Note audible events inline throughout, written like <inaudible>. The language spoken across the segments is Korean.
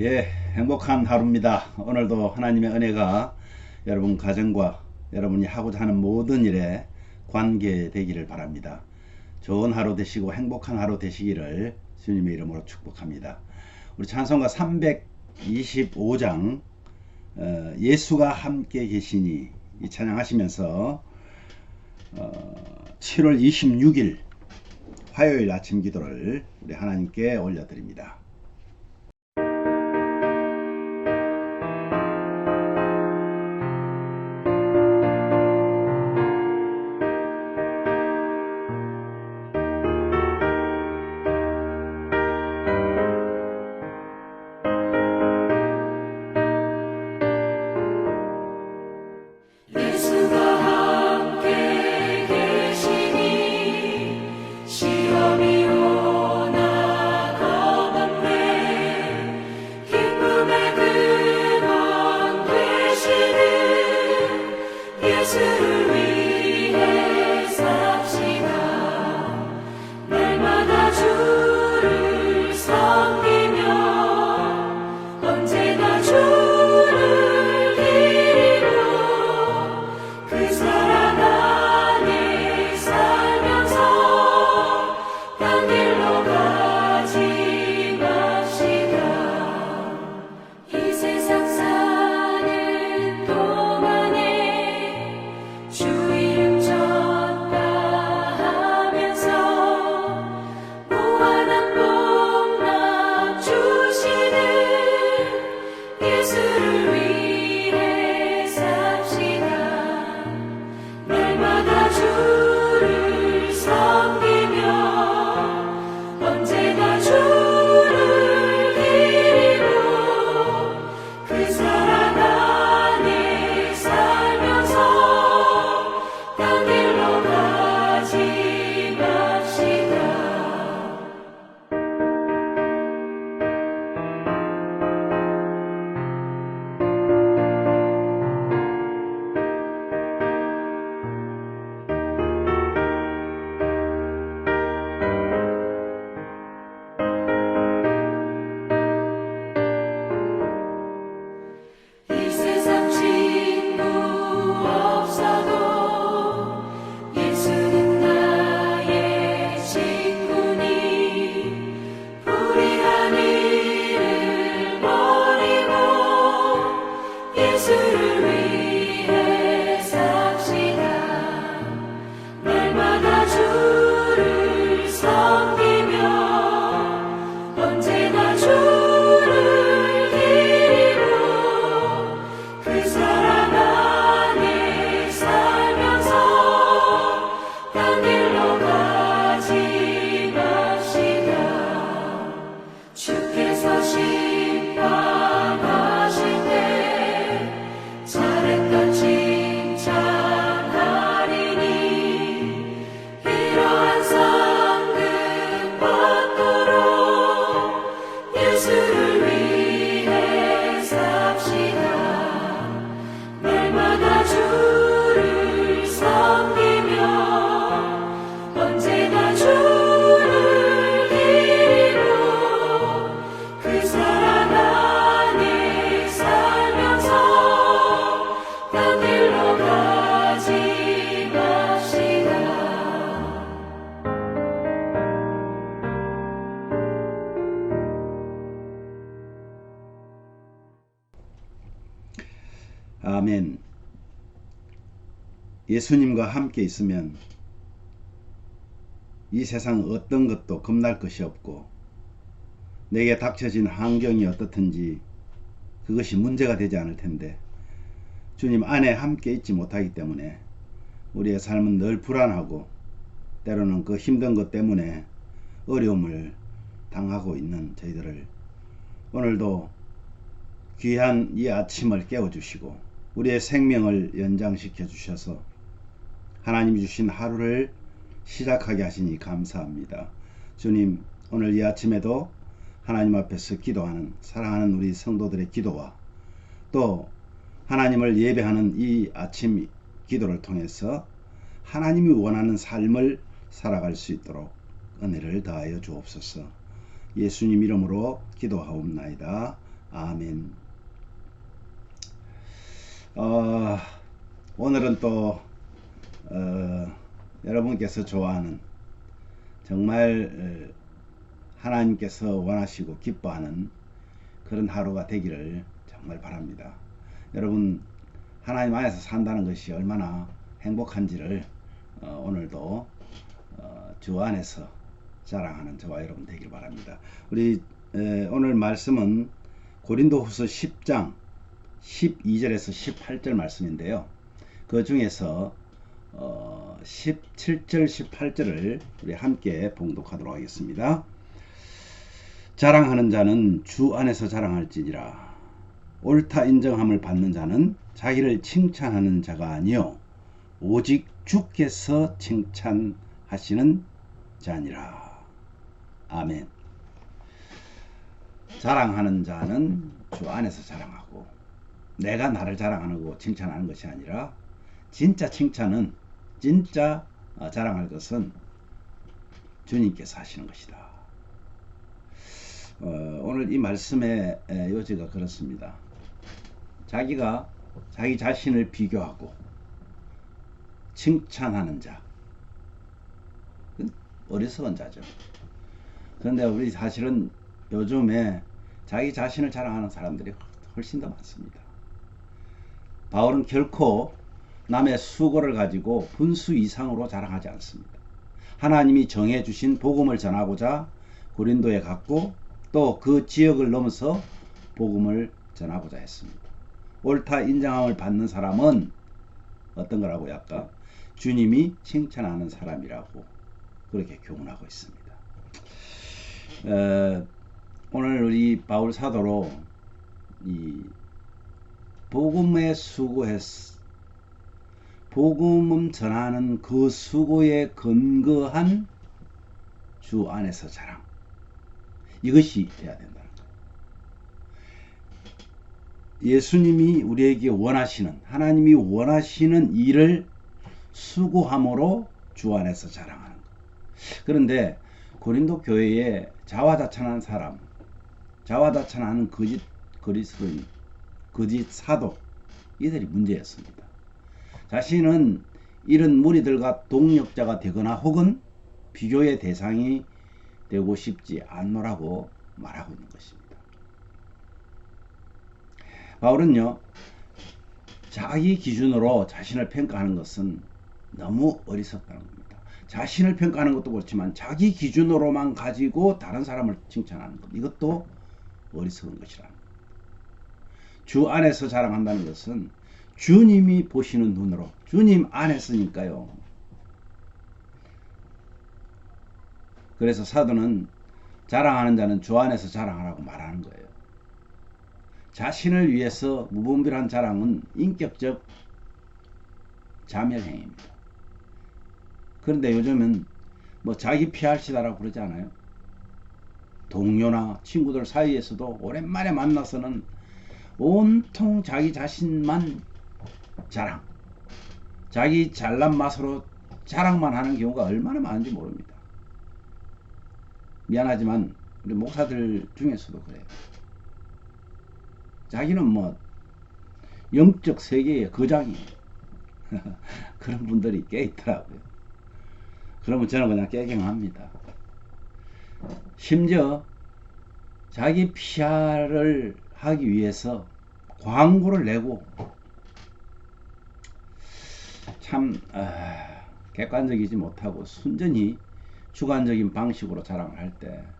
예, 행복한 하루입니다. 오늘도 하나님의 은혜가 여러분 가정과 여러분이 하고자 하는 모든 일에 관계 되기를 바랍니다. 좋은 하루 되시고 행복한 하루 되시기를 주님의 이름으로 축복합니다. 우리 찬송가 325장 어, 예수가 함께 계시니 이 찬양하시면서 어, 7월 26일 화요일 아침 기도를 우리 하나님께 올려드립니다. 예수님과 함께 있으면 이 세상 어떤 것도 겁날 것이 없고 내게 닥쳐진 환경이 어떻든지 그것이 문제가 되지 않을 텐데 주님 안에 함께 있지 못하기 때문에 우리의 삶은 늘 불안하고 때로는 그 힘든 것 때문에 어려움을 당하고 있는 저희들을 오늘도 귀한 이 아침을 깨워주시고 우리의 생명을 연장시켜 주셔서 하나님 주신 하루를 시작하게 하시니 감사합니다. 주님 오늘 이 아침에도 하나님 앞에서 기도하는 사랑하는 우리 성도들의 기도와 또 하나님을 예배하는 이 아침 기도를 통해서 하나님이 원하는 삶을 살아갈 수 있도록 은혜를 더하여 주옵소서. 예수님 이름으로 기도하옵나이다. 아멘. 어, 오늘은 또 어, 여러분께서 좋아하는 정말 어, 하나님께서 원하시고 기뻐하는 그런 하루가 되기를 정말 바랍니다. 여러분 하나님 안에서 산다는 것이 얼마나 행복한지를 어, 오늘도 어, 주 안에서 자랑하는 저와 여러분 되길 바랍니다. 우리 에, 오늘 말씀은 고린도후서 10장 12절에서 18절 말씀인데요. 그 중에서 어, 17절 18절을 우리 함께 봉독하도록 하겠습니다. 자랑하는 자는 주 안에서 자랑할지니라. 옳다 인정함을 받는 자는 자기를 칭찬하는 자가 아니요 오직 주께서 칭찬하시는 자니라. 아멘. 자랑하는 자는 주 안에서 자랑하고 내가 나를 자랑하는 거 칭찬하는 것이 아니라 진짜 칭찬은 진짜 어, 자랑할 것은 주님께서 하시는 것이다. 어, 오늘 이 말씀의 에, 요지가 그렇습니다. 자기가 자기 자신을 비교하고 칭찬하는 자, 어리석은 자죠. 그런데 우리 사실은 요즘에 자기 자신을 자랑하는 사람들이 훨씬 더 많습니다. 바울은 결코 남의 수고를 가지고 분수 이상으로 자랑하지 않습니다. 하나님이 정해주신 복음을 전하고자 고린도에 갔고 또 그 지역을 넘어서 복음을 전하고자 했습니다. 옳다 인정함을 받는 사람은 어떤 거라고 아까 주님이 칭찬하는 사람이라고 그렇게 교훈하고 있습니다. 에, 오늘 우리 바울 사도로 이 복음에 수고했 복음을 전하는 그 수고에 근거한 주 안에서 자랑 이것이 돼야 된다는 거예요. 예수님이 우리에게 원하시는 하나님이 원하시는 일을 수고함으로 주 안에서 자랑하는 것. 그런데 고린도 교회에 자화자찬한 사람, 자화자찬하는 거짓 그리스도인, 거짓 사도 이들이 문제였습니다. 자신은 이런 무리들과 동력자가 되거나 혹은 비교의 대상이 되고 싶지 않노라고 말하고 있는 것입니다. 바울은요, 자기 기준으로 자신을 평가하는 것은 너무 어리석다는 겁니다. 자신을 평가하는 것도 그렇지만 자기 기준으로만 가지고 다른 사람을 칭찬하는 것 이것도 어리석은 것이라는 겁니다. 주 안에서 자랑한다는 것은 주님이 보시는 눈으로 주님 안에서니까요. 그래서 사도는 자랑하는 자는 주 안에서 자랑하라고 말하는 거예요. 자신을 위해서 무분별한 자랑은 인격적 자멸행위입니다. 그런데 요즘은 뭐 자기 피할시다라고 그러지 않아요? 동료나 친구들 사이에서도 오랜만에 만나서는 온통 자기 자신만 자랑, 자기 잘난 맛으로 자랑만 하는 경우가 얼마나 많은지 모릅니다. 미안하지만 우리 목사들 중에서도 그래요. 자기는 뭐 영적 세계의 거장이에요. <laughs> 그런 분들이 꽤 있더라고요. 그러면 저는 그냥 깨갱합니다. 심지어 자기 PR을 하기 위해서 광고를 내고 참 아, 객관적이지 못하고 순전히 주관적인 방식으로 자랑을 할 때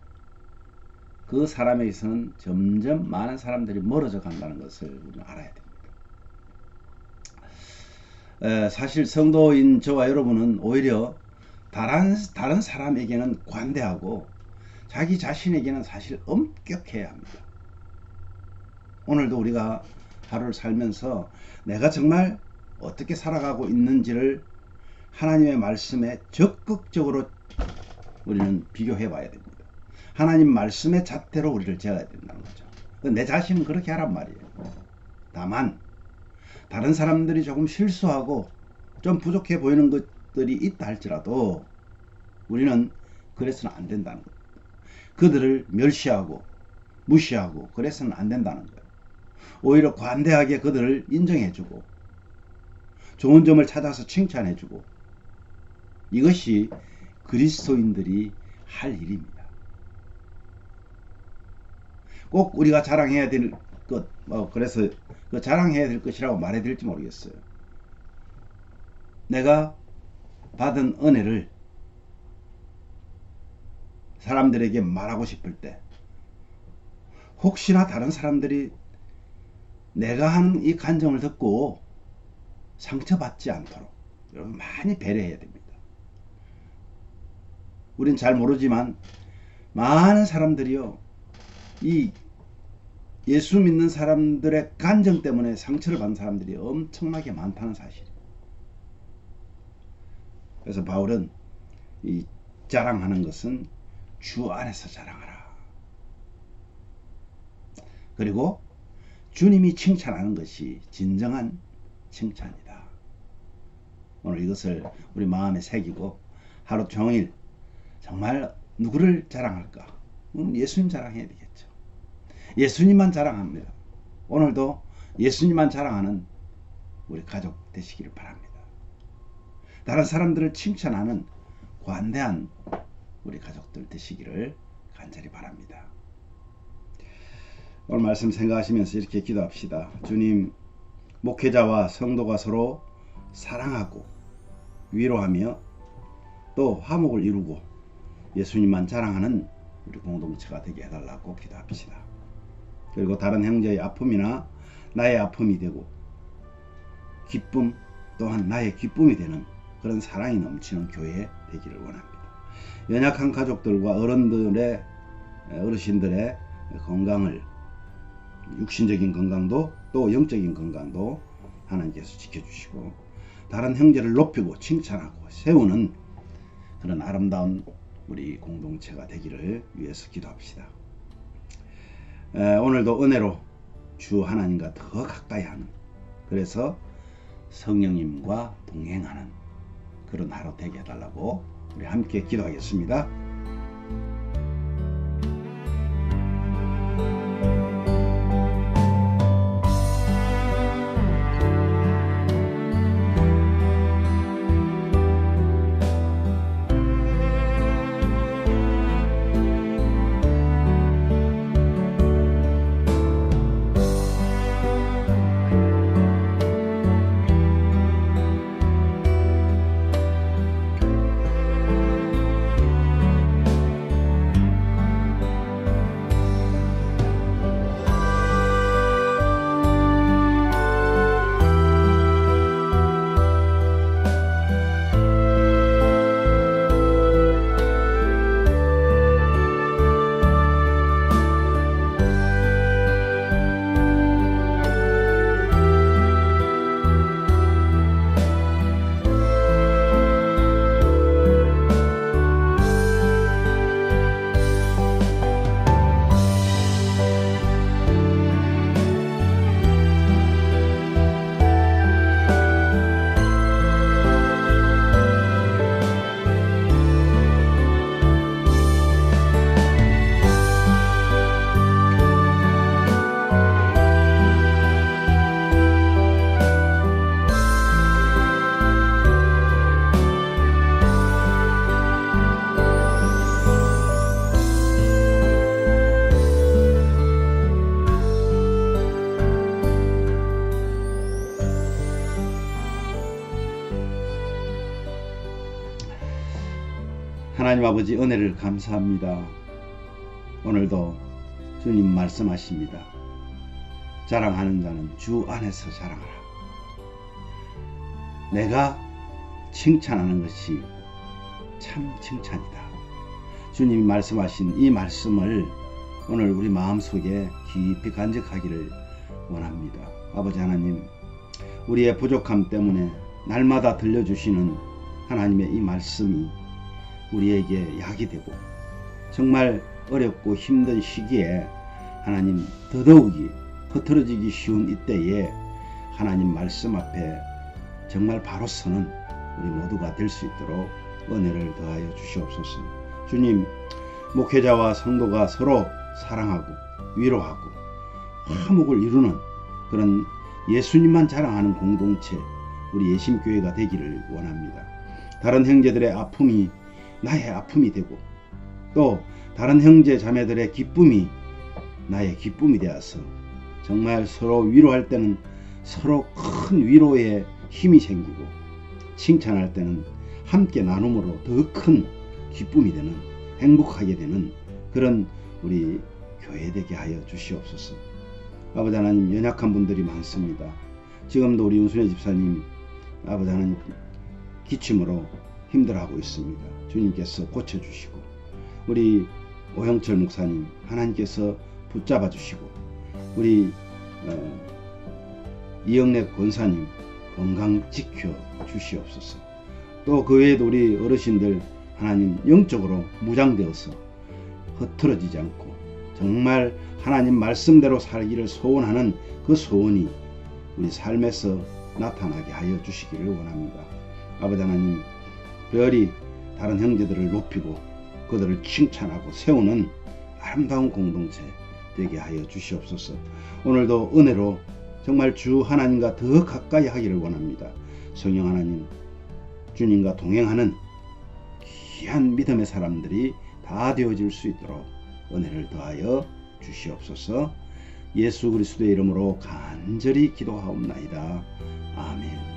그 사람에게서는 점점 많은 사람들이 멀어져 간다는 것을 우리는 알아야 됩니다. 에, 사실 성도인 저와 여러분은 오히려 다른, 다른 사람에게는 관대하고 자기 자신에게는 사실 엄격해야 합니다. 오늘도 우리가 하루를 살면서 내가 정말 어떻게 살아가고 있는지를 하나님의 말씀에 적극적으로 우리는 비교해 봐야 됩니다. 하나님 말씀의 잣대로 우리를 재야 된다는 거죠. 내 자신은 그렇게 하란 말이에요. 다만 다른 사람들이 조금 실수하고 좀 부족해 보이는 것들이 있다 할지라도 우리는 그래서는 안 된다는 겁니다. 그들을 멸시하고 무시하고 그래서는 안 된다는 거예요. 오히려 관대하게 그들을 인정해주고 좋은 점을 찾아서 칭찬해주고 이것이 그리스도인들이 할 일입니다. 꼭 우리가 자랑해야 될 것, 뭐 그래서 그 자랑해야 될 것이라고 말해야 될지 모르겠어요. 내가 받은 은혜를 사람들에게 말하고 싶을 때 혹시나 다른 사람들이 내가 하는 이 간정을 듣고 상처받지 않도록 여러분 많이 배려해야 됩니다. 우린 잘 모르지만 많은 사람들이요 이 예수 믿는 사람들의 간정 때문에 상처를 받는 사람들이 엄청나게 많다는 사실이에요. 그래서 바울은 이 자랑하는 것은 주 안에서 자랑하라. 그리고 주님이 칭찬하는 것이 진정한 칭찬이다. 오늘 이것을 우리 마음에 새기고 하루 종일 정말 누구를 자랑할까? 음, 예수님 자랑해야 되겠죠. 예수님만 자랑합니다. 오늘도 예수님만 자랑하는 우리 가족 되시기를 바랍니다. 다른 사람들을 칭찬하는 관대한 우리 가족들 되시기를 간절히 바랍니다. 오늘 말씀 생각하시면서 이렇게 기도합시다. 주님, 목회자와 성도가 서로 사랑하고 위로하며 또 화목을 이루고 예수님만 자랑하는 우리 공동체가 되게 해달라고 기도합시다. 그리고 다른 형제의 아픔이나 나의 아픔이 되고 기쁨 또한 나의 기쁨이 되는 그런 사랑이 넘치는 교회 되기를 원합니다. 연약한 가족들과 어른들의 어르신들의 건강을 육신적인 건강도 또 영적인 건강도 하나님께서 지켜주시고 다른 형제를 높이고 칭찬하고 세우는 그런 아름다운 우리 공동체가 되기를 위해서 기도합시다. 에, 오늘도 은혜로 주 하나님과 더 가까이 하는 그래서 성령님과 동행하는 그런 하루 되게 해달라고 우리 함께 기도하겠습니다. 하나님 아버지 은혜를 감사합니다. 오늘도 주님 말씀하십니다. 자랑하는 자는 주 안에서 자랑하라. 내가 칭찬하는 것이 참 칭찬이다. 주님이 말씀하신 이 말씀을 오늘 우리 마음속에 깊이 간직하기를 원합니다. 아버지 하나님, 우리의 부족함 때문에 날마다 들려주시는 하나님의 이 말씀이 우리에게 약이 되고 정말 어렵고 힘든 시기에 하나님 더더욱이 흐트러지기 쉬운 이때에 하나님 말씀 앞에 정말 바로 서는 우리 모두가 될 수 있도록 은혜를 더하여 주시옵소서. 주님, 목회자와 성도가 서로 사랑하고 위로하고 화목을 이루는 그런 예수님만 자랑하는 공동체 우리 예심교회가 되기를 원합니다. 다른 형제들의 아픔이 나의 아픔이 되고 또 다른 형제 자매들의 기쁨이 나의 기쁨이 되어서 정말 서로 위로할 때는 서로 큰 위로의 힘이 생기고 칭찬할 때는 함께 나눔으로 더 큰 기쁨이 되는 행복하게 되는 그런 우리 교회 되게 하여 주시옵소서. 아버지 하나님 연약한 분들이 많습니다. 지금도 우리 윤순혜 집사님 아버지 하나님 기침으로 힘들어하고 있습니다. 주님께서 고쳐주시고 우리 오형철 목사님 하나님께서 붙잡아 주시고 우리 어, 이영래 권사님 건강 지켜 주시옵소서. 또 그 외에도 우리 어르신들 하나님 영적으로 무장되어서 흐트러지지 않고 정말 하나님 말씀대로 살기를 소원하는 그 소원이 우리 삶에서 나타나게 하여 주시기를 원합니다. 아버지 하나님 별이 다른 형제들을 높이고 그들을 칭찬하고 세우는 아름다운 공동체 되게 하여 주시옵소서. 오늘도 은혜로 정말 주 하나님과 더 가까이 하기를 원합니다. 성령 하나님, 주님과 동행하는 귀한 믿음의 사람들이 다 되어질 수 있도록 은혜를 더하여 주시옵소서. 예수 그리스도의 이름으로 간절히 기도하옵나이다. 아멘.